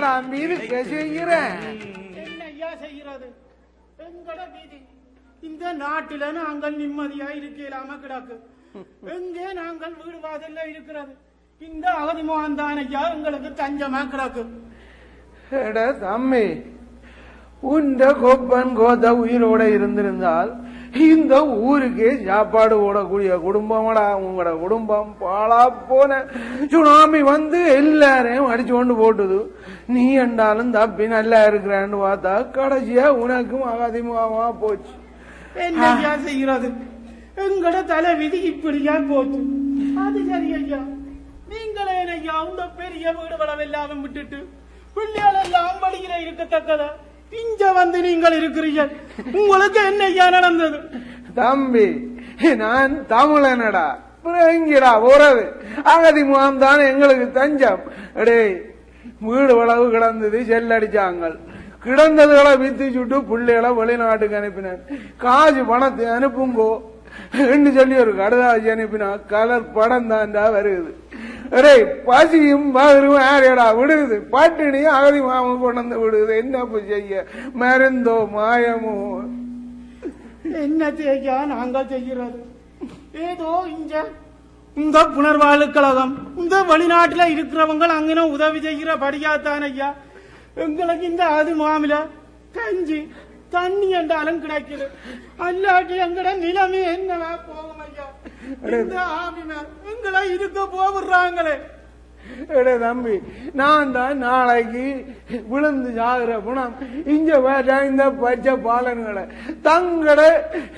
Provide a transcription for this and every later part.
என்னடா மீது செய்கிறேன் என்ன ஐயா செய்கிறது? எங்கட வீதி இந்த நாட்டில நாங்கள் நிம்மதியா இருக்கலாம கிடக்கு. எங்கே நாங்கள் வீடு வாசல்ல இருக்கிறது? இந்த அவதிமோகன் தான் ஐயா எங்களுக்கு தஞ்சமா கிடக்கு. தம்பி உண்ட கொப்பன் கோத உயிரோட இருந்திருந்தால் இந்த ஊருக்கே சாப்பாடு போடக்கூடிய குடும்பமடா உங்களோட குடும்பம் பாழா போன சுனாமி வந்து எல்லாரையும் அடிச்சு கொண்டு போட்டுது. நீ என்றாலும் தப்பி நல்லா இருக்கிறான்னு பார்த்தா கடைசியா உனக்கும் அகதிமுகமா போச்சு. என்ன ஐயா செய்கிறது? எங்கட தலை விதி இப்படியா போச்சு? அது சரி ஐயா. நீங்களே ஐயா உங்க பெரிய வீடு வளவெல்லாம் விட்டுட்டு பிள்ளைகள் எல்லாம் வழியில இருக்கத்தக்கத? இங்க வந்து நீங்கள் இருக்கிறீர்கள். உங்களுக்கு என்ன நடந்தது? தம்பி நான் தமிழனடா. எங்கடா உறவு. அகதி முகாம் தான் எங்களுக்கு தஞ்சம். அடே வீடு வளவு கிடந்தது செல்லடிச்சாங்க கிடந்ததுகளை வித்து சுட்டு பிள்ளைகளை வெளிநாட்டுக்கு அனுப்பினார் காசு பணத்தை அனுப்புங்கோ. என்று சொல்லி ஒரு கடுதாசி அனுப்பினா கலர் படம் தான்டா வருது அரே பசியும் மதுரும் ஆரேடா விடுது. பாட்டினியும் அகதி மாமும் கொண்டு விடுது. என்ன செய்ய? மருந்தோ மாயமோ? என்ன செய்ய? நாங்கள் செய்கிறது. ஏதோ இங்க இந்த புனர்வாழ்வு கழகம் இந்த வெளிநாட்டுல இருக்கிறவங்க அங்கே உதவி செய்கிற படியாத்தான் ஐயா. எங்களுக்கு இந்த அது மாமில கஞ்சி தண்ணி என்றாலும் கிடைக்குது. அல்லாட்டி எங்கட நிலைமை என்னவா போகும் இந்த ஆமிமார் எங்களை இருக்க போடுறாங்களே எடே தம்பி நான் தான் நாளைக்கு விழுந்து சாகுற குணம். இங்க இந்த பச்சை பாலன்களை. தங்கட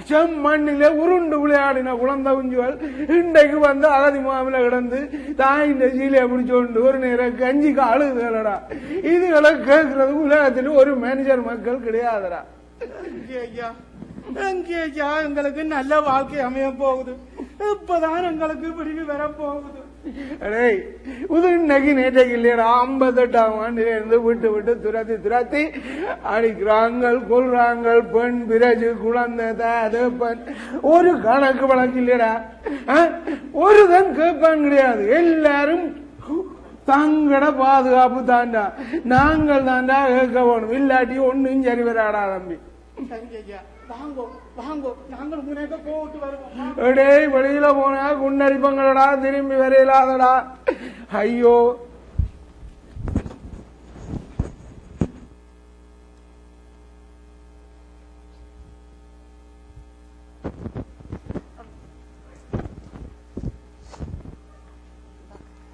செம்மண்ணில உருண்டு விளையாடின குழந்தை குஞ்சுகள் இன்றைக்கு வந்து அகதி மாமில கிடந்து தாயின் சீலையை பிடிச்சோண்டு ஒரு நேரம் கஞ்சிக்கு அழுதுகளடா இதுகளை கேட்கறது உலகத்தில் ஒரு மேனேஜர் மக்கள் கிடையாதுடா. ஐயா எங்கே ஐயா எங்களுக்கு நல்ல வாழ்க்கை அமைய போகுது. இப்பதான் எங்களுக்கு விடிவு வர போகுது. டேய் இது இன்னைக்கு நேற்றைக்கு இல்லையடா ஐம்பத்தெட்டாம் ஆண்டுல இருந்து விட்டு விட்டு துரத்தி துரத்தி அடிக்கிறாங்க கொள்றாங்க பெண் பிறகு குழந்தை தகப்பன் ஒரு கணக்கு வழக்கு இல்லையடா? ஒரு தான் கேட்பான் கிடையாது. எல்லாரும் தங்கட பாதுகாப்பு தாண்டா. நாங்கள் தாண்டா கேட்க போகணும் இல்லாட்டி ஒன்னும் சரி வராடா தம்பி. டேய் வெளியில போனா குண்டடிப்பங்களடா திரும்பி வரையிலாதடா. ஐயோ.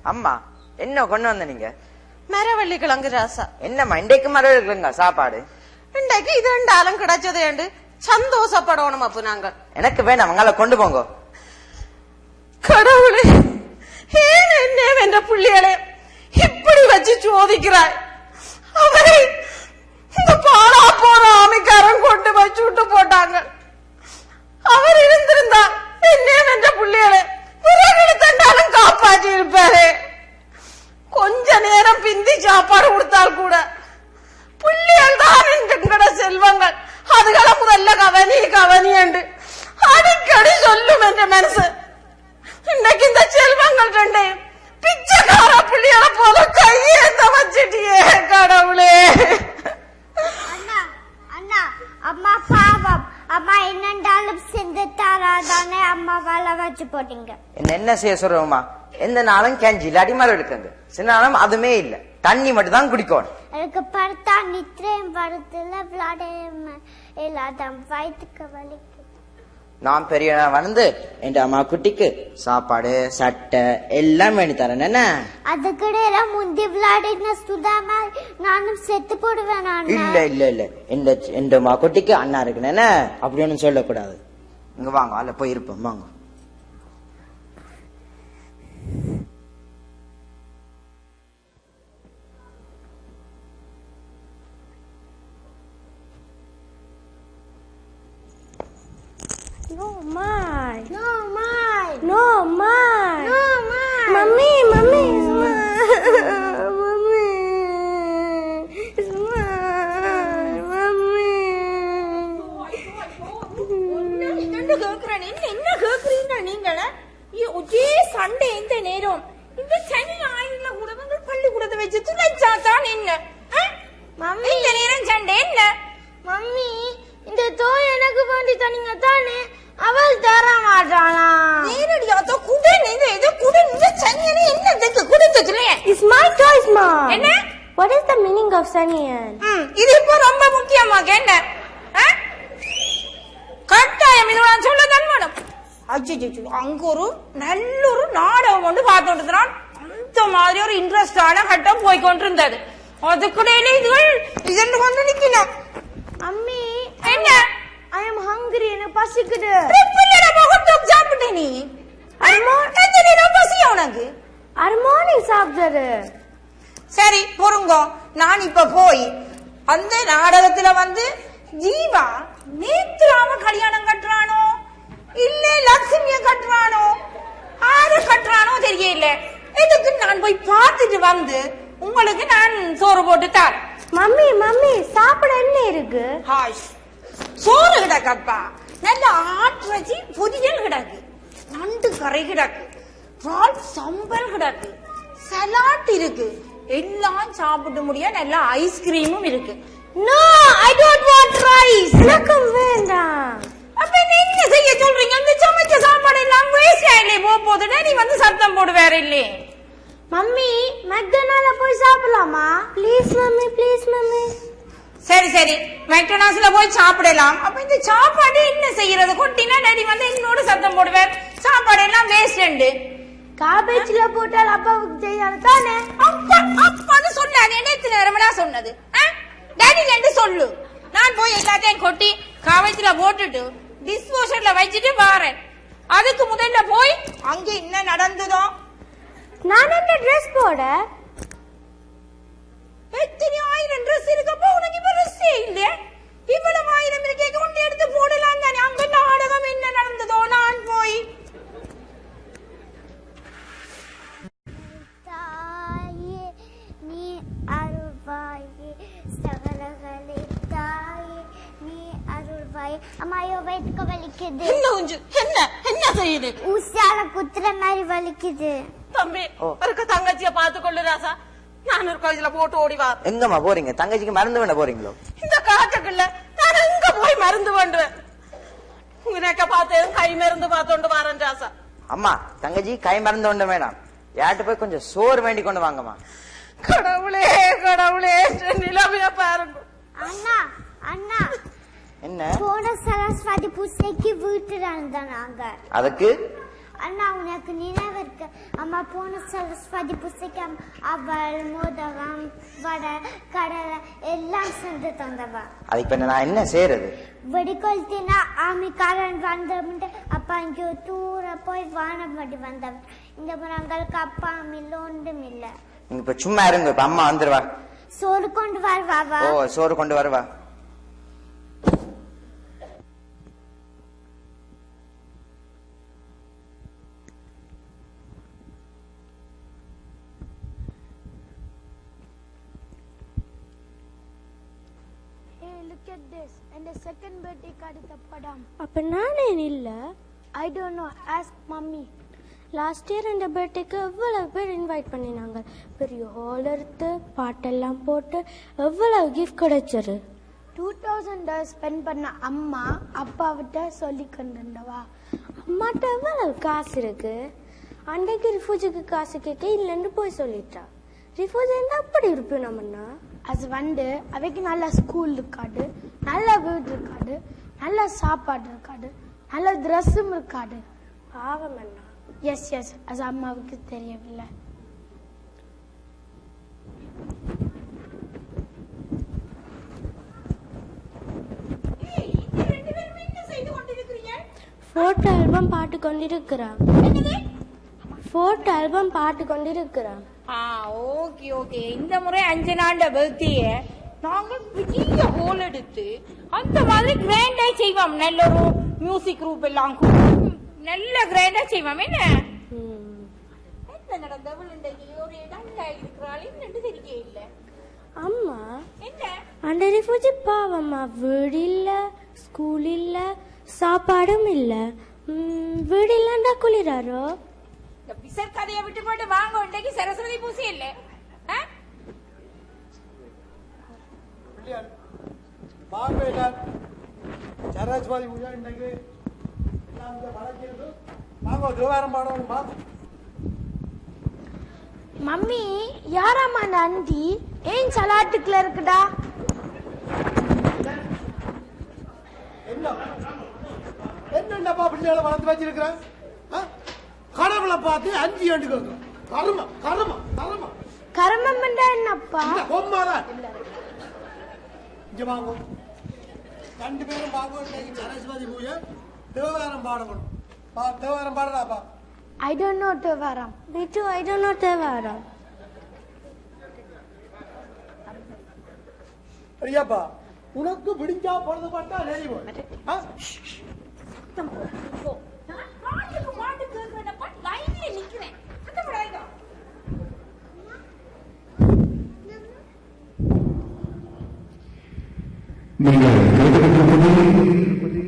அம்மா என்ன கொண்டு வந்த நீங்க? மரவள்ளி கிழங்கு ராசா என்னம்மா இன்றைக்கு மரம் இருக்குங்க சாப்பாடு. இன்றைக்கு இது ரெண்டாலும் கிடைச்சதேண்டு சந்தோஷப்படணும் அப்ப நாங்கள் எனக்கு வேணாம் அங்கால கொண்டு போங்க. கடவுளே ஏன் என்ன என்ற புள்ளிகளே இப்படி வச்சு சோதிக்கிறாய்? அவரை இந்த பாலா போற ஆமைக்காரன் கொண்டு வச்சு விட்டு போட்டாங்க. அவர் இருந்திருந்தா என்ன என்ற புள்ளிகளே பிறகு தண்டாலும் காப்பாற்றி இருப்பாரே கொஞ்ச நேரம் பிந்தி சாப்பாடு கொடுத்தால் கூட புள்ளிகள் தான் என்கிற செல்வங்கள். அதுகளை முதல்ல கவனி கவனி என்று அடிக்கடி சொல்லும் என்ற மனசு. இன்னைக்கு இந்த செல்வங்கள் ரெண்டையும் பிச்சைக்கார புள்ளிகளை போல கையேந்த வச்சிட்டியே கடவுளே. அண்ணா அண்ணா அம்மா பாவம். அம்மா என்னண்டாலும் தாராதானே அம்மாவால வச்சு போட்டீங்க. என்ன என்ன செய்ய சொல்றோம்மா எந்த நாளும் கஞ்சி இல்லாட்டி மரம் எடுக்குங்க சில நாளும் அதுமே இல்ல. தண்ணி மட்டும் தான் குடிக்கணும். எனக்கு படுத்தா நித்திரையும் படுத்துல விளையாட இல்லாத வயிற்றுக்கு வலிக்குது. நான் பெரிய வந்து என் அம்மா குட்டிக்கு சாப்பாடு சட்டை எல்லாம் வேணி தரேன். என்ன? அதுக்கிடையில முந்தி விளையாடின சுதாமா நானும் செத்து போடுவேன் இல்ல இல்ல இல்ல. இந்த என் அம்மா குட்டிக்கு அண்ணா இருக்குன்னு என்ன? அப்படி ஒண்ணும் சொல்லக்கூடாது. இங்க வாங்க அல்ல போய் இருப்போம் வாங்க. Of Saniyan? ம், இது இப்போ ரொம்ப முக்கியமாக என்ன? ஆ? கட்டாயம் இது நான் சொல்ல தான் வேணும் அச்சோ அங்க ஒரு நல்ல ஒரு நாடகம் ஒன்று பார்த்துட்டு இருந்தான் அந்த மாதிரி ஒரு இன்ட்ரெஸ்டான கட்டம் போய் கொண்டிருந்தது. அதுக்குடையில இதுகள்? இதென்று வந்து நிக்கணும் Mummy, என்ன? I am hungry எனக்கு பசிக்குது பிள்ளைட முகத்துக்கு சாப்பிட்ட நீ ஆ? எத்தனை நேரம் பசியா உனக்கு அரை மார்னிங் சாப்பிட்டாரு சரி பொறுங்கோ. நான் இப்ப போய் அந்த நாடகத்துல வந்து ஜீவா நேத்ராம கல்யாணம் கட்டுறானோ? இல்ல லட்சுமிய கட்டுறானோ? ஆறு கட்டுறானோ தெரியல. இதுக்கு நான் போய் பார்த்துட்டு வந்து உங்களுக்கு நான் சோறு போட்டு தரேன்? மம்மி மம்மி சாப்பிட என்ன இருக்கு? ஹாய். சோறு கிடக்கப்பா. நல்ல ஆட்டிறச்சி பொரியல் கிடக்கு. நண்டு கரை கிடக்கு. இறால் சம்பல் கிடக்கு. சலாட் இருக்கு. எல்லாம் சாப்பிட்டு முடிய நல்ல ஐஸ்கிரீமும் இருக்கு. No I don't want rice எனக்கும் வேண்டாம். அப்ப என்ன செய்ய சொல்றீங்க? இந்த சமைச்ச சாப்பாடு எல்லாம் வேஸ்ட் ஆயிலே போக போதுன்னா நீ வந்து சத்தம் போடு வேற இல்லையே. மம்மி மெக்டொனால்ட்ல போய் சாப்பிடலாமா? Please mummy please mummy. சரி சரி. மெக்டனாஸ்ல போய் சாப்பிடலாம். அப்ப இந்த சாப்பாடு என்ன செய்யறது? கொட்டினா டேடி வந்து என்னோட சத்தம் போடுவேன் சாப்பாடு எல்லாம் வேஸ்ட் காபேஜ்ல போட்டால் அப்பாவுக்கு செய்யாது தானே? அப்பா அப்பான்னு சொல்லாது நேத்து நேரமெல்லாம் சொன்னது? டேடி ரெண்டு சொல்லு. நான் போய் எல்லாத்தையும் கொட்டி காவத்துல போட்டுட்டு டிஸ்போசர்ல வச்சுட்டு வாரேன். அதுக்கு முதல்ல போய் அங்க என்ன நடந்ததோ? நான் என்ன ட்ரெஸ் போட? எத்தனை ஆயிரம் ட்ரெஸ் இருக்கப்போ? உனக்கு இப்ப ட்ரெஸ்ஸே இல்ல. இவ்வளவு ஆயிரம் இருக்கே கொண்டு எடுத்து போடலாம் தானே. அங்க நாடகம் என்ன நடந்ததோ? நான் போய் வலிக்குது. என்ன உஞ்சு? என்ன? என்ன செய்யுது? ஊசியால குத்துற மாதிரி வலிக்குது. தம்பி இருக்க தங்கச்சிய பார்த்து கொள்ளு ராசா. நான் ஒரு கோயில போட்டு ஓடி வா எங்கம்மா போறீங்க? தங்கச்சிக்கு மருந்து வேண்ட போறீங்களோ? இந்த காட்டுக்குள்ள நான் எங்க போய் மருந்து வேண்டுவேன்? உனக்க பார்த்து கை மருந்து பார்த்தோண்டு வரேன் ராசா. அம்மா தங்கச்சி கை மருந்து ஒன்று வேணாம். யார்கிட்ட போய் கொஞ்சம் சோறு வேண்டி கொண்டு வாங்கம்மா. கடவுளே கடவுளே என் நிலைமைய பாருங்க. அண்ணா அண்ணா. என்ன? போன சரஸ்வதி பூசைக்கு வீட்டுல நாங்க. அதுக்கு? அண்ணா உனக்கு நினைவு இருக்கு? அம்மா போன சரஸ்வதி பூசைக்கு அம்- அவள் மோதகம் வடை கடலை எல்லாம் செஞ்சு தந்தவா. அதுக்கு இப்ப நான் என்ன செய்யறது வெடிக்கொளுத்தினா ஆமிக்காரன் வந்தவன்ட்டு அப்பா இங்கே தூர போய் வானப்படி வந்தவன். இந்த முறங்களுக்கு அப்பா இல்ல ஒன்றும் இல்ல. இப்ப சும்மா இருங்க இப்ப அம்மா வந்துருவா. சோறு கொண்டு வருவாவா ஓ சோறு கொண்டு வருவா. The second birthday அடுத்த படம் அப்ப நானே இல்ல I don't know ask mummy last year இந்த பர்த்டேக்கு எவ்வளவு பேர் இன்வைட் பண்ணினாங்க? பெரிய ஹால் எடுத்து பாட்டெல்லாம் போட்டு எவ்வளவு கிஃப்ட் கிடைச்சது? டூ தௌசண்ட் ஸ்பெண்ட் பண்ண அம்மா அப்பாவிட்ட சொல்லி கொண்டிருந்தவா? அம்மாட்ட எவ்வளவு காசு இருக்கு? அன்றைக்கு ரிஃப்யூஜுக்கு காசு கேட்க இல்லைன்னு போய் சொல்லிட்டா. ரிஃப்யூஜ் இருந்தா அப்படி இருப்போம் நம்மன்னா அது வந்து அவைக்கு நல்ல ஸ்கூல் இருக்காது நல்ல வீடு இருக்காது நல்ல சாப்பாடு இருக்காது நல்ல ட்ரெஸ்ஸும் இருக்காது. பாவம் அண்ணா. எஸ் எஸ் அது அம்மாவுக்கு தெரியவில்லை. போட்டோ ஆல்பம் பாட்டு கொண்டிருக்கிறான். போட்டோ ஆல்பம் பாட்டு கொண்டிருக்கிறான். ஆ ஓகே ஓகே. இந்த முறை அஞ்சு நாள்ல பர்த்டே நாங்க பெரிய ஹோல் எடுத்து அந்த மாதிரி கிராண்டா செய்வோம். நல்ல ஒரு மியூசிக் குரூப் எல்லாம் நல்ல கிராண்டா செய்வோம். என்ன? என்ன நடந்தவள் இன்றைக்கு ஒரு டல்லா இருக்கிறாள். என்னன்னு தெரிய இல்ல. அம்மா என்ன? அந்த ரிஃப்யூஜி பாவம்மா வீடு இல்ல ஸ்கூல் இல்ல சாப்பாடும் இல்ல. வீடு இல்லண்டா குளிராரோ? இந்த பிசர் கதையை விட்டு போட்டு வாங்க இன்றைக்கு சரஸ்வதி பூசை இல்ல ஆ? வாங்க சரஸ்வதி பூஜை இன்றைக்கு. வாங்க தேவாரம் பாடணுமா மம்மி யாராம்மா அந்த அண்டி ஏன் சலாட்டுக்குள்ள இருக்குடா? என்னப்பா பிள்ளைகளை வளர்த்து வச்சிருக்கிறேன் கடவுளை பார்த்து அஞ்சு ஆண்டு கேட்கிறோம் கரும கரும. கரும கர்மம்டா என்னப்பா? கொம்மாரா இங்க வாங்க. ரெண்டு பேரும் சரஸ்வதி பூஜை. தேவாரம் பாடணும். பா Thevaram பாடுறாப்பா I don't know Thevaram. Too I don't know Thevaram. ஐயாப்பா உனக்கு விடிஞ்சா பொழுது பட்டா நெறி போய் ஆ? பாட்டுக்கு பாட்டு கேட்கிறேன் பாட்டு லைன்ல நிக்கிறேன் சத்தப்படாதீங்க நீங்கள் கேட்டுக்கொண்டிருப்பது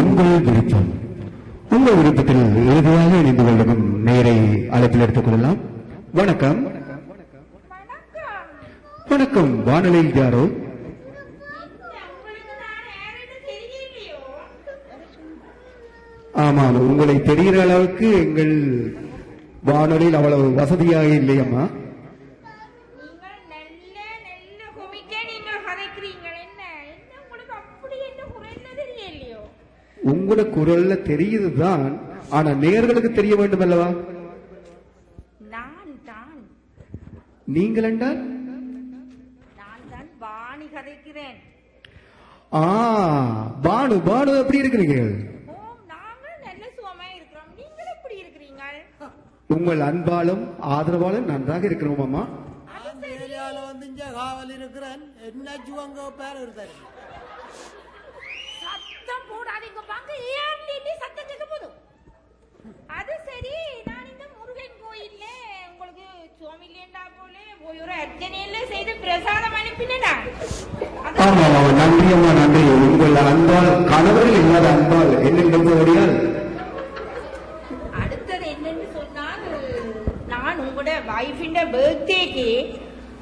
உங்கள் விருப்பம் உங்கள் விருப்பத்தில் இறுதியாக இணைந்து கொள்ளும் நேரை அழைப்பில் எடுத்துக் கொள்ளலாம் வணக்கம் வணக்கம் வானொலியில் யாரோ ஆமாம் உங்களை தெரிகிற அளவுக்கு எங்கள் வானொலியில் அவ்வளவு வசதியாக இல்லையம்மா உங்களோட குரல்ல தெரியுதுதான் ஆனா நேர்களுக்கு தெரிய வேண்டும் அல்லவா? நீங்கள் என்றால்? ஆ பானு பானு எப்படி இருக்கிறீங்க? ஓ நாங்கள் நல்ல சுகமா இருக்கிறோம். நீங்கள் எப்படி இருக்கிறீங்க? உங்கள் அன்பாலும் ஆதரவாலும் நன்றாக இருக்கிறோம் அம்மா. காவல் இருக்கிறேன். என்ன ஜுவங்க பேர் இருந்தாரு சத்தம் போடாதீங்க பாக்க ஏர்லி சத்தம் கேட்க போதும் அது சரி. நான் இந்த முருகன் கோயில்ல உங்களுக்கு சுவாமிலேண்டா போல போய் ஒரு அர்ச்சனையில செய்து பிரசாதம் அனுப்பினேனா ஆமா ஆமா நன்றி அம்மா நன்றி. உங்கள் அன்பால் கணவரில் இல்லாத அன்பால் என்னிடம் ஓடியால்? அடுத்தது என்னன்னு சொன்னால் நான் உங்களோட வைஃபின் பர்த்டேக்கு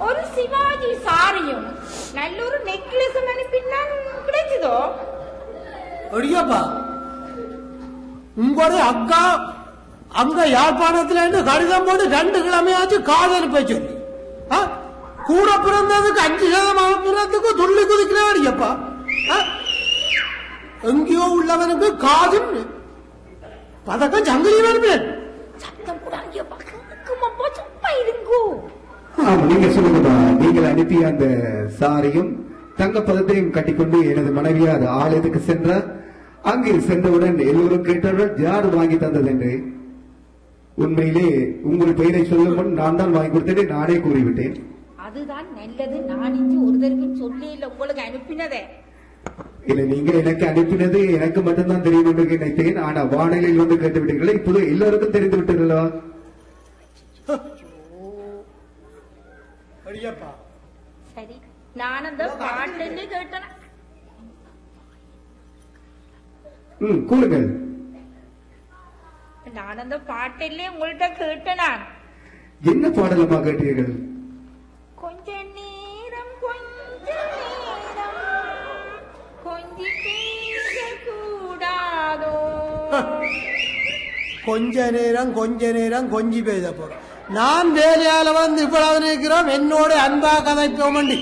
ஒரு சிவாஜி சாரியும் நல்ல ஒரு நெக்லஸும் அனுப்பினால் கிடைச்சதோ? அடியாப்பா உங்களுடைய அக்கா அங்க யாழ்ப்பாணத்துல இருந்து கடிதம் போட்டு ரெண்டு கிழமையாச்சு காதல் பேச்சு. ஆ? கூட பிறந்ததுக்கு அஞ்சு சதமான பிறந்ததுக்கு துள்ளி குதிக்கிறேன் எங்கேயோ உள்ளவனுக்கு காதும் பதக்கம் சங்கிலி வருவேன் சத்தம் நீங்க சொல்லுங்கம்மா நீங்கள் அனுப்பிய அந்த சாரியும் தங்க பதத்தையும் கட்டிக்கொண்டு எனது மனைவியார் ஆலயத்துக்கு சென்றார். அங்கே சென்றவுடன் எல்லோரும் கேட்டார்கள் யார் வாங்கி தந்தது என்று. உண்மையிலே உங்கள் பெயரை சொல்லும் நான் தான் வாங்கி கொடுத்தேன் நானே கூறிவிட்டேன். அதுதான் நல்லது. நான் இஞ்சி ஒருத்தருக்கும் சொல்லி இல்ல உங்களுக்கு அனுப்பினதே. இல்லை நீங்கள் எனக்கு அனுப்பினது எனக்கு மட்டும்தான் தெரியும் என்று நினைத்தேன். ஆனா வானிலையில் வந்து கேட்டு விட்டீர்களே இப்போது எல்லோருக்கும் தெரிந்து விட்டீர்களா? சரி நான் அந்த பாட்டுன்னு கேட்டேன். ம் கூறுங்கள். நான் அந்த பாட்டிலே உங்கள்கிட்ட கேட்டேன் என்ன பாடலமா கேட்டீர்கள்? கொஞ்ச நேரம் கொஞ்ச நேரம் கொஞ்சி பேச போறோம் நான் வேலையால வந்து இவ்வளவு நிற்கிறோம் என்னோட அன்பா கதைப்போமண்டி.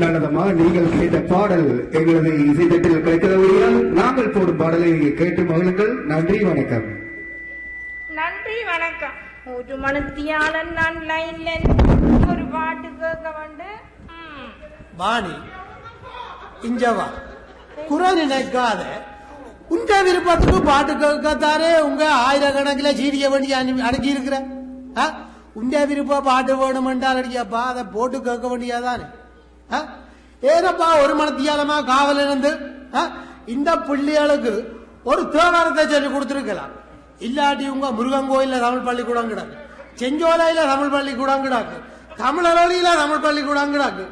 நல்லதம்மா நீங்கள் கேட்ட பாடல் எங்களது இசைத்தட்டில் கிடைக்கிறபடியால் நாங்கள் போடும் பாடலை கேட்டு மகிழுங்கள். நன்றி வணக்கம். நன்றி வணக்கம். ஒரு மனத்தியாளன் நான் லைன்ல ஒரு பாட்டு கேட்க வந்து. வாணி இஞ்சவா. குறை நினைக்காத உங்க விருப்பத்துக்கு பாட்டு கேட்கத்தானே உங்க ஆயிரக்கணக்கில் சீரிய வேண்டி அனு- அனுப்பி இருக்கிற ஆ? உங்க விருப்ப பாட்டு வேணுமென்றால் அடிக்கப்பா அதை போட்டு கேட்க வேண்டியதானே. ஆ? ஏனப்பா ஒரு மனத்தியாலமா காவல் இருந்து ஆ? இந்த பிள்ளைகளுக்கு ஒரு தேவாரத்தை சொல்லி கொடுத்துருக்கலாம். இல்லாட்டி உங்க முருகன் கோயில தமிழ் பள்ளிக்கூடம் கிடக்கு. செஞ்சோலையில தமிழ் பள்ளிக்கூடம் கிடக்கு. தமிழரளியில தமிழ் பள்ளிக்கூடம் கிடக்கு.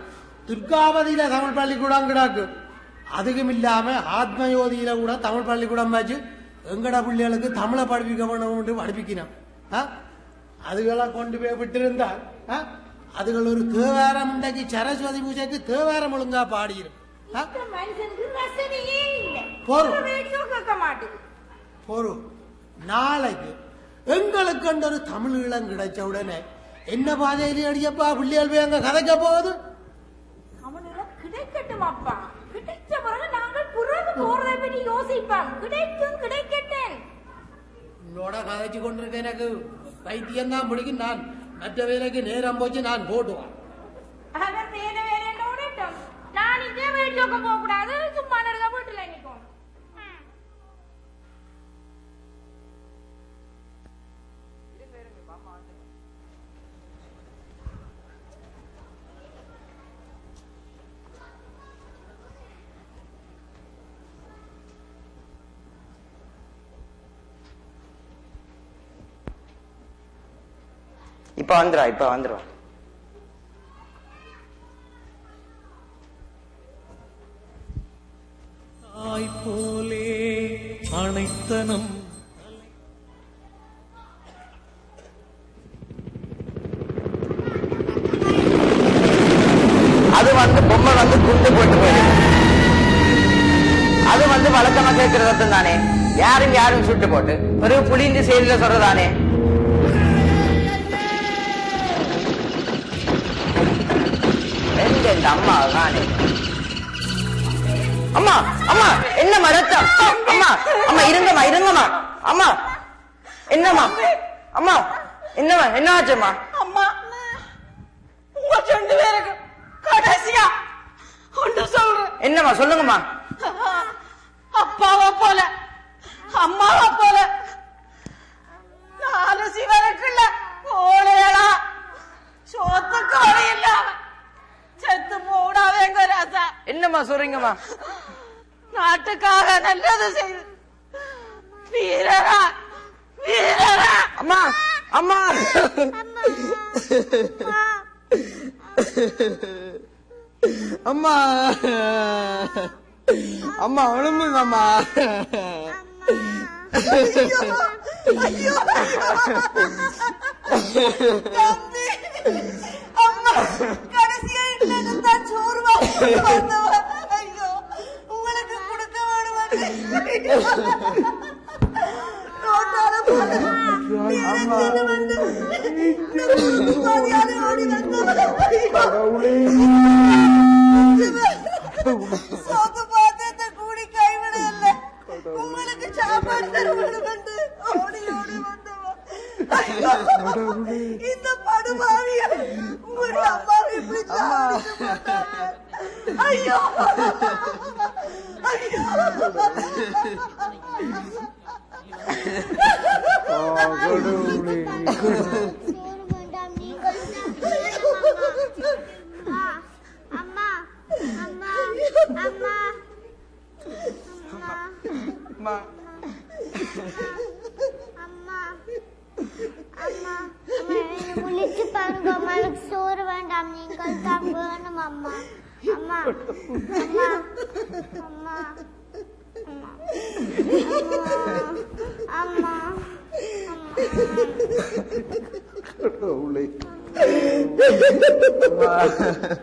துர்காவதியில தமிழ் பள்ளிக்கூடம் கிடக்கு. அதுக்கும் இல்லாம ஆத்மயோதியில கூட தமிழ் பள்ளிக்கூடம் வச்சு எங்கட பிள்ளைகளுக்கு தமிழை படிப்பிக்க வேணும் படிப்பிக்கணும்? அதுகளை கொண்டு போய் விட்டிருந்தால் ஆ? அதுகள் ஒரு தேவாரம் இன்றைக்கு சரஸ்வதி பூஜைக்கு தேவாரம் ஒழுங்கா மாட்டேங்குது. ஒரு நாளைக்கு எங்களுக்கு ஒரு தமிழ் ஈழம் கிடைச்ச உடனே என்ன பாதையில அடியப்பா? பிள்ளைகள் போய் அங்க கதைக்க போகுது. கிடைக்கட்டும் அப்பா பிறகு நாங்கள் பிறகு போறதை பற்றி யோசிப்போம் கிடைக்கும் கிடைக்கட்டும். உன்னோட கதைச்சு கொண்டிருக்க எனக்கு பைத்தியம் தான் பிடிக்கும் நான் மற்ற வேலைக்கு நேரம் போச்சு நான் போட்டுவான். அவன் வேலை வேலை நான் இதே வீடியோக்கு போக கூடாது சும்மா நடந்த வீட்டுல நிற்கும். இப்ப வந்துருவா இப்ப தாய் போலே அனைத்தனம் அது வந்து பொம்மை வந்து குண்டு போட்டு போயிடுது அது வந்து வழக்கமா கேட்கிற ரத்தம் தானே யாரும் யாரும் சுட்டு போட்டு. பிறகு புளிந்து செயல சொல்றதானே? அம்மா அம்மா என்னம்மா ரத்தம்? அம்மா அம்மா இருங்கம்மா இருங்கம்மா. அம்மா என்னம்மா? அம்மா என்னம்மா என்ன ஆச்சும்மா அம்மா உங்க ரெண்டு பேருக்கு கடைசியா ஒன்று சொல்றேன். என்னம்மா சொல்லுங்கம்மா. அப்பாவை போல அம்மாவை போல. நாலு சிவனுக்குள்ள ஓலையடா சோத்துக்கு வழி இல்லாம செத்து போடாதேங்க ராசா. என்னம்மா சொல்றீங்கம்மா? நாட்டுக்காக நல்லது செய்து வீரரா வீரரா அம்மா அம்மா அம்மா அம்மா அழுமுங்கம்மா தம்பி அம்மா கடைசியா இல்லைன்னு இந்த படுபாவிய உங்களுடைய அம்மாவை இப்படி சாவடிச்சு போட்டாங்க. ஐயோ Oh, good. Wow.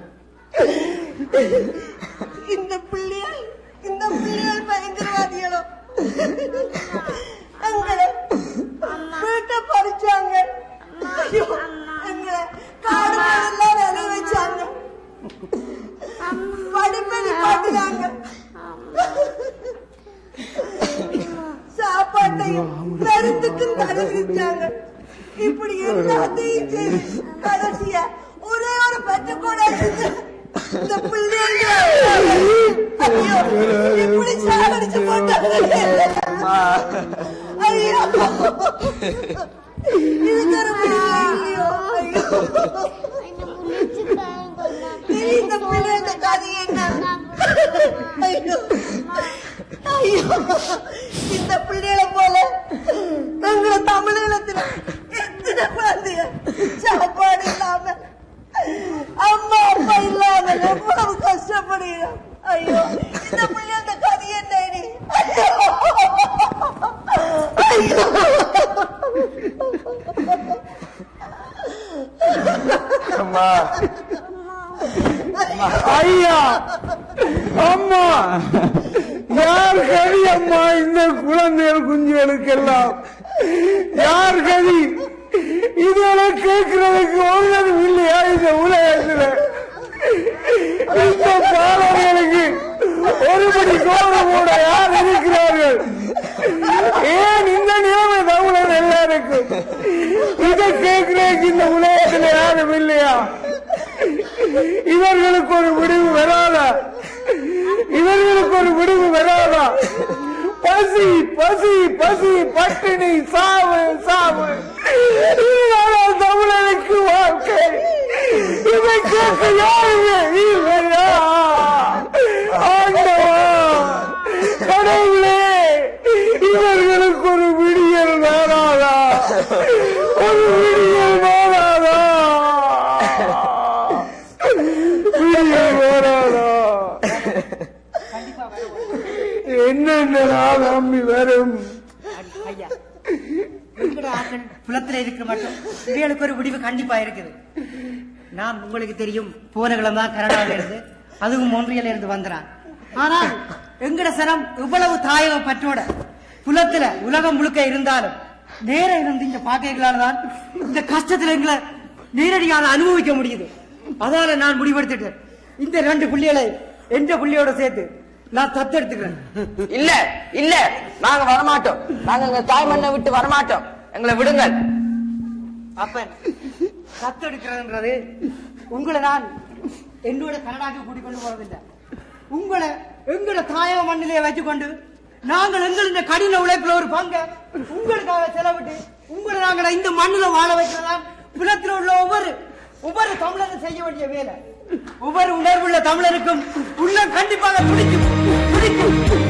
விழிச்சு பாருங்க அம்மா இனி இந்த பிள்ளைங்க கதை என்ன ஐயோ ஐயோ இந்த பிள்ளைகளை போல எங்களை தமிழீழத்துல எத்தனை குழந்தைய சாப்பாடு இல்லாம அம்மா அப்பா இல்லாம எவ்வளவு கஷ்டப்படுகிறோம் ஐயோ இந்த பிள்ளைங்க கதை என்ன இனி ஐயோ அம்மா ஐயா அம்மா யார் கடி அம்மா இந்த குழந்தைகள் குஞ்சுகளுக்கெல்லாம் யார் கதி இதெல்லாம் கேட்கறதுக்கு ஒருவரும் இல்லையா இந்த உலகத்துல இந்த பாலர்களுக்கு ஒருபடி கோபமோட யார் இருக்கிறார்கள்? ஏன் இந்த நிலைமை தமிழர் எல்லாருக்கும்? இதை கேட்கிறேன் இந்த உலகத்தில் யாரும் இல்லையா? இவர்களுக்கு ஒரு முடிவு வராதா? இவர்களுக்கு ஒரு முடிவு வராதா? பசி பசி பசி பட்டினி சாவு சாவு. இதுதானா தமிழனுக்கு வாழ்க்கை. இதை கேட்க யாருமே இல்லையா ஆண்டவா கடவுளே இவர்களுக்கு ஒரு விடியல் வேறாதா ஒரு விடியல் வேறாதா விடியல் வேறாதா என்னென்ன நம்பி வரும் ஐயா எங்கட ஆட்கள் புலத்துல மட்டும் இவைகளுக்கு ஒரு முடிவு கண்டிப்பா இருக்குது. நான் உங்களுக்கு தெரியும் போன கிழமை கனடாவில இருந்து அதுவும் மொன்றியல இருந்து வந்துறான். ஆனால் எங்கட சனம் இவ்வளவு தாயக பற்றோட புலத்துல உலகம் முழுக்க இருந்தாலும் நேர இருந்து இங்க பாக்கைகளால தான் இந்த கஷ்டத்துல எங்களை நேரடியாக அனுபவிக்க முடியுது. அதால நான் முடிவெடுத்துட்டேன் இந்த ரெண்டு புள்ளிகளை எந்த புள்ளியோட சேர்த்து நான் தத்து எடுத்துக்கிறேன் இல்ல இல்ல நாங்க வரமாட்டோம். நாங்க எங்க தாய் மண்ணை விட்டு வரமாட்டோம். எங்களை விடுங்கள். அப்பன் கத்தெடுக்கிறதுன்றது உங்களை நான் என்னோட கனடாக்கு கூட்டிக்கொண்டு போறதில்லை. உங்களை எங்களோட தாயக மண்ணிலே வச்சுக்கொண்டு நாங்கள் எங்களுடைய கடின உழைப்புல ஒரு பங்க உங்களுக்காக செலவிட்டு உங்களை நாங்கள் இந்த மண்ணில வாழ வைக்கிறதான் புலத்தில் உள்ள ஒவ்வொரு ஒவ்வொரு தமிழரும் செய்ய வேண்டிய வேலை. ஒவ்வொரு உணர்வுள்ள தமிழருக்கும் உள்ள கண்டிப்பாக துடிக்கும் துடிக்கும்.